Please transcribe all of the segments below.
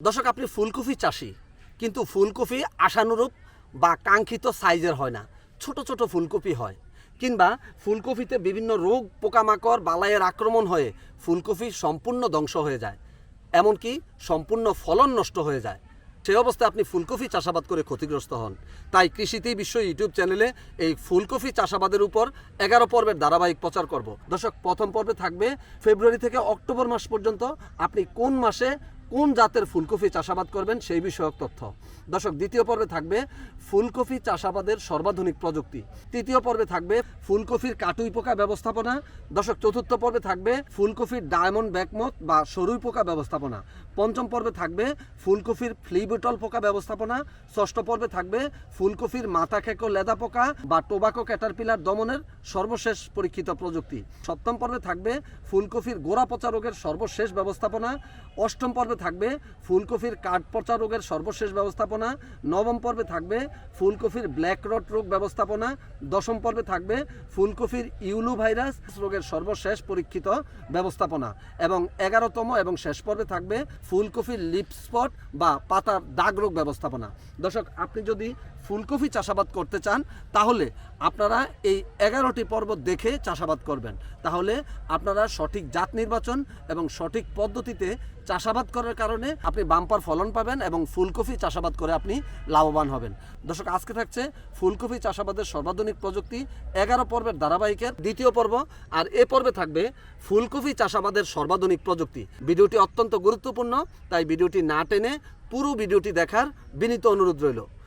দর্শক, আপনি ফুলকপি চাষি, কিন্তু ফুলকপি আশানুরূপ বা কাঙ্ক্ষিত সাইজের হয় না। ছোট ছোট ফুলকপি হয়। কিংবা ফুলকপিতে বিভিন্ন রোগ, পোকামাকড়, বালাইয়ের আক্রমণ হয়ে ফুলকপি সম্পূর্ণ ধ্বংস হয়ে যায়। এমনকি সম্পূর্ণ ফলন নষ্ট হয়ে যায়। সেই অবস্থায় আপনি ফুলকপি চাষাবাদ করে ক্ষতিগ্রস্ত হন। তাই কৃষিতেই বিশ্ব ইউটিউব চ্যানেলে এই ফুলকপি চাষাবাদের উপর এগারো পর্বের ধারাবাহিক প্রচার করব। দর্শক, প্রথম পর্বে থাকবে ফেব্রুয়ারি থেকে অক্টোবর মাস পর্যন্ত আপনি কোন মাসে কোন জাতের ফুলকপি চাষাবাদ করবেন সেই বিষয়ক তথ্য। দর্শক, দ্বিতীয় পর্বে থাকবে ফুলকপি চাষাবাদের সর্বাধুনিক প্রযুক্তি। তৃতীয় পর্বে থাকবে ফুলকপির কাটুই পোকা ব্যবস্থাপনা। দর্শক, চতুর্থ পর্বে থাকবে ফুলকপির ডায়মন্ড ব্যাকমত বা সরুই পোকা ব্যবস্থাপনা। পঞ্চম পর্বে থাকবে ফুলকপির ফ্লিবুটল পোকা ব্যবস্থাপনা। ষষ্ঠ পর্বে থাকবে ফুলকপির মাথা খেকো লেদা পোকা বা টোবাকো ক্যাটারপিলার দমনের সর্বশেষ পরীক্ষিত প্রযুক্তি। সপ্তম পর্বে থাকবে ফুলকপির গোড়া পচা রোগের সর্বশেষ ব্যবস্থাপনা। অষ্টম পর্বে থাকবে ফুলকপির কাঠ পচা রোগের সর্বশেষ ব্যবস্থাপনা। নবম পর্বে থাকবে ফুলকপির ব্ল্যাক রট রোগ ব্যবস্থাপনা। দশম পর্বে থাকবে ফুলকপির ইউলু ভাইরাস রোগের সর্বশেষ পরীক্ষিত ব্যবস্থাপনা। এবং এগারোতম এবং শেষ পর্বে থাকবে ফুলকপির লিপ স্পট বা পাতার দাগ রোগ ব্যবস্থাপনা। দর্শক আপনি যদি ফুলকপি চাষাবাদ করতে চান, তাহলে আপনারা এই এগারোটি পর্ব দেখে চাষাবাদ করবেন। তাহলে আপনারা সঠিক জাত নির্বাচন এবং সঠিক পদ্ধতিতে চাষাবাদ করার কারণে আপনি বাম্পার ফলন পাবেন এবং ফুলকপি চাষাবাদ করে আপনি লাভবান হবেন। দর্শক, আজকে থাকছে ফুলকপি চাষাবাদের সর্বাধুনিক প্রযুক্তি, এগারো পর্বের ধারাবাহিকের দ্বিতীয় পর্ব, আর এ পর্বে থাকবে ফুলকপি চাষাবাদের সর্বাধুনিক প্রযুক্তি। ভিডিওটি অত্যন্ত গুরুত্বপূর্ণ, তাই ভিডিওটি না টেনে পুরো ভিডিওটি দেখার বিনীত অনুরোধ রইল।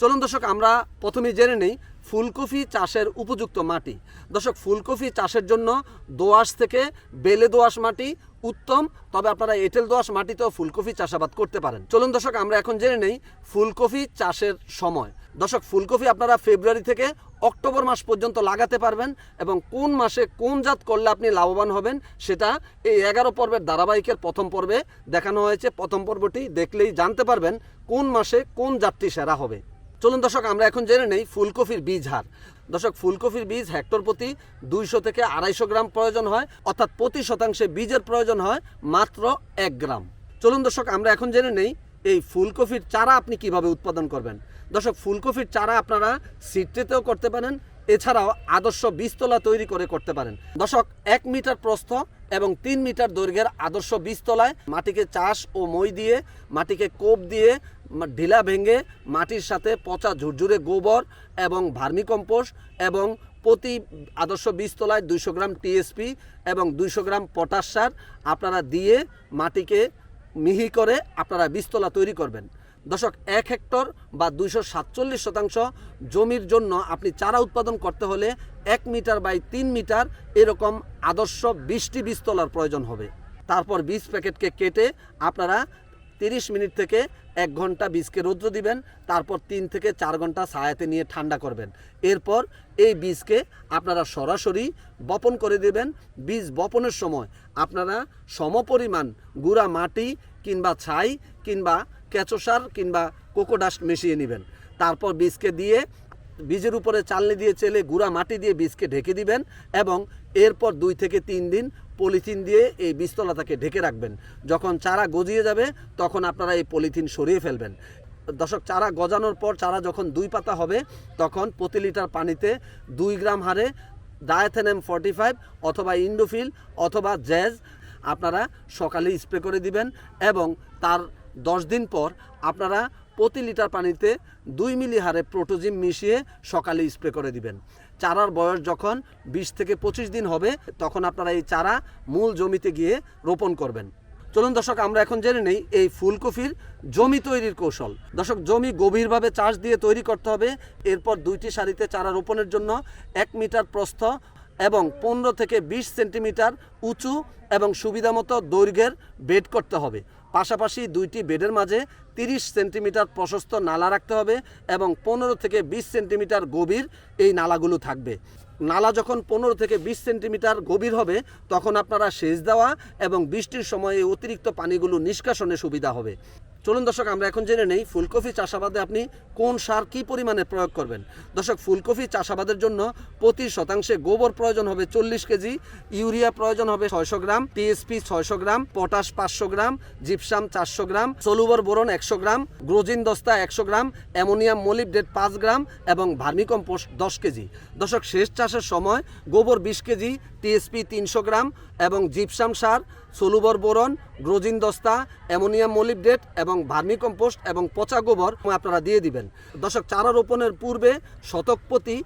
চলুন দর্শক, আমরা প্রথমে জেনে নেই ফুলকপি চাষের উপযুক্ত মাটি। দর্শক, ফুলকপি চাষের জন্য দোআঁশ থেকে বেলে দোআঁশ মাটি উত্তম। তবে আপনারা এঁটেল দোআঁশ মাটিতেও ফুলকপি চাষাবাদ করতে পারেন। চলুন দর্শক, আমরা এখন জেনে নেই ফুলকপি চাষের সময়। দর্শক, ফুলকপি আপনারা ফেব্রুয়ারি থেকে অক্টোবর মাস পর্যন্ত লাগাতে পারবেন এবং কোন মাসে কোন জাত করলে আপনি লাভবান হবেন সেটা এই এগারো পর্বের ধারাবাহিকের প্রথম পর্বে দেখানো হয়েছে। প্রথম পর্বটি দেখলেই জানতে পারবেন কোন মাসে কোন জাতটি সেরা হবে। চলুন দর্শক, আমরা এখন জেনে নেই ফুলকপির বীজ হার। দর্শক, ফুলকপির বীজ হেক্টর প্রতি দুইশো থেকে আড়াইশো গ্রাম প্রয়োজন হয়, অর্থাৎ প্রতি শতাংশে বীজের প্রয়োজন হয় মাত্র এক গ্রাম। চলুন দর্শক, আমরা এখন জেনে নেই এই ফুলকপির চারা আপনি কীভাবে উৎপাদন করবেন। দর্শক, ফুলকপির চারা আপনারা সিট্রেতেও করতে পারেন, এছাড়াও আদর্শ বীজতলা তৈরি করে করতে পারেন। দর্শক, এক মিটার প্রস্থ এবং তিন মিটার দৈর্ঘ্যের আদর্শ বীজতলায় মাটিকে চাষ ও মই দিয়ে, মাটিকে কোপ দিয়ে ঢিলা ভেঙে মাটির সাথে পচা ঝুরঝুরে গোবর এবং ভার্মিকম্পোস্ট এবং প্রতি আদর্শ বীজতলায় দুইশো গ্রাম টিএসপি এবং দুইশো গ্রাম পটাশ সার আপনারা দিয়ে মাটিকে মিহি করে আপনারা বীজতলা তৈরি করবেন। দশক এক হেক্টর বা দুইশো সাতচল্লিশ শতাংশ জমির জন্য আপনি চারা উৎপাদন করতে হলে এক মিটার বাই তিন মিটার এরকম আদর্শ বিশটি বীজতলার প্রয়োজন হবে। তারপর বীজ প্যাকেটকে কেটে আপনারা তিরিশ মিনিট থেকে এক ঘণ্টা বীজকে রৌদ্র দিবেন, তারপর তিন থেকে চার ঘণ্টা ছায়াতে নিয়ে ঠান্ডা করবেন। এরপর এই বীজকে আপনারা সরাসরি বপন করে দেবেন। বীজ বপনের সময় আপনারা সমপরিমাণ গুঁড়া মাটি কিংবা ছাই কিংবা কেঁচো সার কিংবা কোকোডাস্ট মিশিয়ে নেবেন। তারপর বীজকে দিয়ে বীজের উপরে চালনি দিয়ে চেলে গুঁড়া মাটি দিয়ে বীজকে ঢেকে দিবেন এবং এরপর দুই থেকে তিন দিন পলিথিন দিয়ে এই বীজতলাটাকে ঢেকে রাখবেন। যখন চারা গজিয়ে যাবে, তখন আপনারা এই পলিথিন সরিয়ে ফেলবেন। দশক চারা গজানোর পর চারা যখন দুই পাতা হবে, তখন প্রতি লিটার পানিতে দুই গ্রাম হারে ডায়াথেনেম ফর্টি ফাইভ অথবা ইন্ডোফিল অথবা জ্যাজ আপনারা সকালে স্প্রে করে দিবেন এবং তার দশ দিন পর আপনারা প্রতি লিটার পানিতে দুই মিলি হারে প্রোটোজিম মিশিয়ে সকালে স্প্রে করে দিবেন। চারার বয়স যখন বিশ থেকে পঁচিশ দিন হবে, তখন আপনারা এই চারা মূল জমিতে গিয়ে রোপণ করবেন। চলুন দর্শক, আমরা এখন জেনে নেই এই ফুলকপির জমি তৈরির কৌশল। দর্শক, জমি গভীরভাবে চাষ দিয়ে তৈরি করতে হবে। এরপর দুইটি সারিতে চারা রোপণের জন্য এক মিটার প্রস্থ এবং পনেরো থেকে বিশ সেন্টিমিটার উঁচু এবং সুবিধামতো দৈর্ঘ্যের বেড করতে হবে। পাশাপাশি দুইটি বেডের মাঝে তিরিশ সেন্টিমিটার প্রশস্ত নালা রাখতে হবে এবং পনেরো থেকে বিশ সেন্টিমিটার গভীর এই নালাগুলো থাকবে। নালা যখন পনেরো থেকে বিশ সেন্টিমিটার গভীর হবে, তখন আপনারা সেচ দেওয়া এবং বৃষ্টির সময়ে অতিরিক্ত পানিগুলো নিষ্কাশনে সুবিধা হবে। চলুন দর্শক, আমরা এখন জেনে নেই ফুলকপি চাষাবাদে আপনি কোন সার কী পরিমাণে প্রয়োগ করবেন। দর্শক, ফুলকপি চাষাবাদের জন্য প্রতি শতাংশে গোবর প্রয়োজন হবে চল্লিশ কেজি, ইউরিয়া প্রয়োজন হবে ছয়শো গ্রাম, টিএসপি ছয়শো গ্রাম, পটাশ পাঁচশো গ্রাম, জিপসাম চারশো গ্রাম, সলুবর বোরন একশো গ্রাম, গ্রোজিন দস্তা একশো গ্রাম, অ্যামোনিয়াম মলিবডেট পাঁচ গ্রাম এবং ভার্মিকম্পোস্ট দশ কেজি। দর্শক শেষ চাষের সময় গোবর বিশ কেজি টিএসপি তিনশো গ্রাম এবং জিপসাম সার সলুবর বোরন, গ্রোজিন দস্তা, অ্যামোনিয়াম মলিবডেট এবং ভার্মিকম্পোস্ট এবং পচা গোবর আপনারা দিয়ে দিবেন। দর্শক, চারা রোপণের পূর্বে শতক প্রতি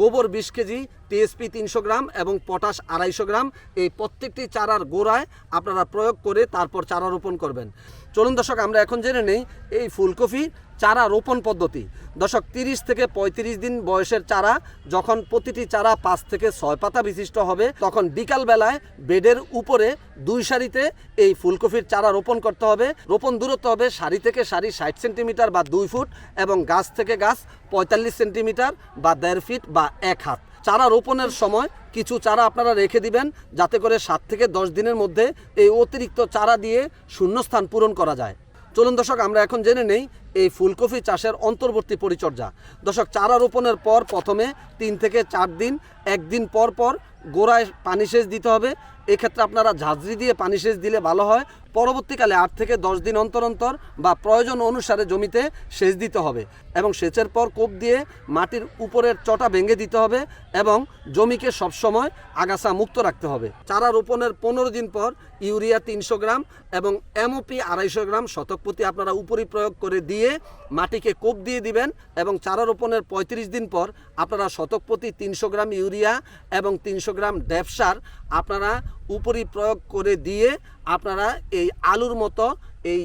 গোবর বিশ কেজি টিএসপি তিনশো গ্রাম এবং পটাশ আড়াইশো গ্রাম এই প্রত্যেকটি চারার গোড়ায় আপনারা প্রয়োগ করে তারপর চারা রোপণ করবেন। চলুন দর্শক, আমরা এখন জেনে নেই এই ফুলকপি চারা রোপণ পদ্ধতি। দশক তিরিশ থেকে পঁয়ত্রিশ দিন বয়সের চারা, যখন প্রতিটি চারা পাঁচ থেকে ছয় পাতা বিশিষ্ট হবে, তখন বিকাল বেলায় বেডের উপরে দুই সারিতে এই ফুলকপির চারা রোপণ করতে হবে। রোপণ দূরত্ব হবে সারি থেকে সারি ষাট সেন্টিমিটার বা দুই ফুট এবং গাছ থেকে গাছ পঁয়তাল্লিশ সেন্টিমিটার বা দেড় ফিট বা এক হাত। চারা রোপণের সময় কিছু চারা আপনারা রেখে দিবেন, যাতে করে সাত থেকে দশ দিনের মধ্যে এই অতিরিক্ত চারা দিয়ে শূন্যস্থান পূরণ করা যায়। চলুন দর্শক, আমরা এখন জেনে নেই এই ফুলকপি চাষের অন্তর্বর্তী পরিচর্যা। দর্শক, চারা রোপণের পর প্রথমে তিন থেকে চার দিন, একদিন পর পর গোড়ায় পানি সেচ দিতে হবে। এক্ষেত্রে আপনারা ঝাঁঝরি দিয়ে পানি সেচ দিলে ভালো হয়। পরবর্তীকালে আট থেকে দশ দিন অন্তর অন্তর বা প্রয়োজন অনুসারে জমিতে সেচ দিতে হবে এবং সেচের পর কোপ দিয়ে মাটির উপরের চটা ভেঙে দিতে হবে এবং জমিকে সবসময় আগাছা মুক্ত রাখতে হবে। চারা রোপণের পনেরো দিন পর ইউরিয়া তিনশো গ্রাম এবং এমওপি আড়াইশো গ্রাম শতক প্রতি আপনারা উপরি প্রয়োগ করে দিয়ে মাটিকে কোপ দিয়ে দিবেন এবং চারা রোপণের পঁয়ত্রিশ দিন পর আপনারা শতক প্রতি তিনশো গ্রাম ইউরিয়া এবং তিনশো গ্রাম ড্যাপসার আপনারা উপরি প্রয়োগ করে দিয়ে আপনারা এই আলুর মতো এই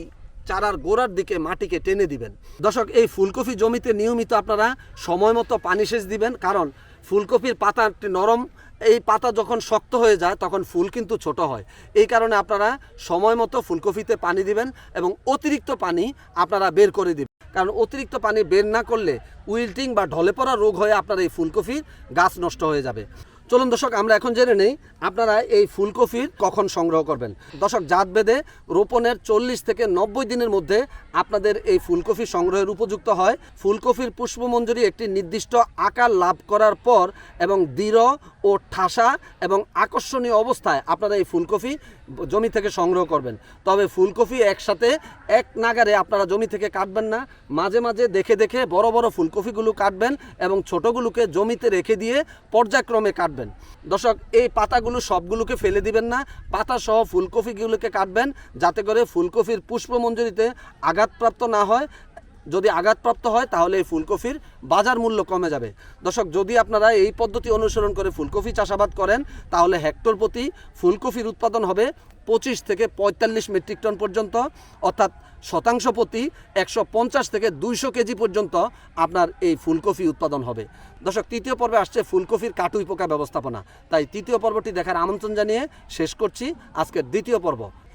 চারার গোড়ার দিকে মাটিকে টেনে দিবেন। দর্শক, এই ফুলকপি জমিতে নিয়মিত আপনারা সময় মতো পানি সেচ দিবেন, কারণ ফুলকপির পাতা একটি নরম, এই পাতা যখন শক্ত হয়ে যায় তখন ফুল কিন্তু ছোট হয়। এই কারণে আপনারা সময় মতো ফুলকপিতে পানি দিবেন এবং অতিরিক্ত পানি আপনারা বের করে দিবেন। কারণ অতিরিক্ত পানি বের না করলে উইল্টিং বা ঢলে পড়া রোগ হয়ে আপনার এই ফুলকপির গাছ নষ্ট হয়ে যাবে। চলুন দর্শক, আমরা এখন জেনে নেই আপনারা এই ফুলকপির কখন সংগ্রহ করবেন। দর্শক, জাত বেদে রোপণের চল্লিশ থেকে নব্বই দিনের মধ্যে আপনাদের এই ফুলকপি সংগ্রহের উপযুক্ত হয়। ফুলকপির পুষ্পমঞ্জুরি একটি নির্দিষ্ট আকার লাভ করার পর এবং দৃঢ় ও ঠাসা এবং আকর্ষণীয় অবস্থায় আপনারা এই ফুলকপি জমি থেকে সংগ্রহ করবেন। তবে ফুলকপি একসাথে এক নাগারে আপনারা জমি থেকে কাটবেন না। মাঝে মাঝে দেখে দেখে বড় বড় ফুলকপিগুলো কাটবেন এবং ছোটোগুলোকে জমিতে রেখে দিয়ে পর্যায়ক্রমে কাটবেন। দর্শক, এই পাতাগুলো সবগুলোকে ফেলে দিবেন না। পাতা সহ ফুলকপিগুলোকে কাটবেন যাতে করে ফুলকপির পুষ্পমঞ্জুরিতে আঘাতপ্রাপ্ত না হয়। যদি আঘাতপ্রাপ্ত হয়, তাহলে এই ফুলকপির বাজার মূল্য কমে যাবে। দর্শক, যদি আপনারা এই পদ্ধতি অনুসরণ করে ফুলকপি চাষাবাদ করেন, তাহলে হেক্টর প্রতি ফুলকপির উৎপাদন হবে পঁচিশ থেকে পঁয়তাল্লিশ মেট্রিক টন পর্যন্ত, অর্থাৎ শতাংশ প্রতি একশো পঞ্চাশ থেকে দুইশো কেজি পর্যন্ত আপনার এই ফুলকপি উৎপাদন হবে। দর্শক, তৃতীয় পর্বে আসছে ফুলকপির কাটুই পোকা ব্যবস্থাপনা। তাই তৃতীয় পর্বটি দেখার আমন্ত্রণ জানিয়ে শেষ করছি। আজকের দ্বিতীয় পর্ব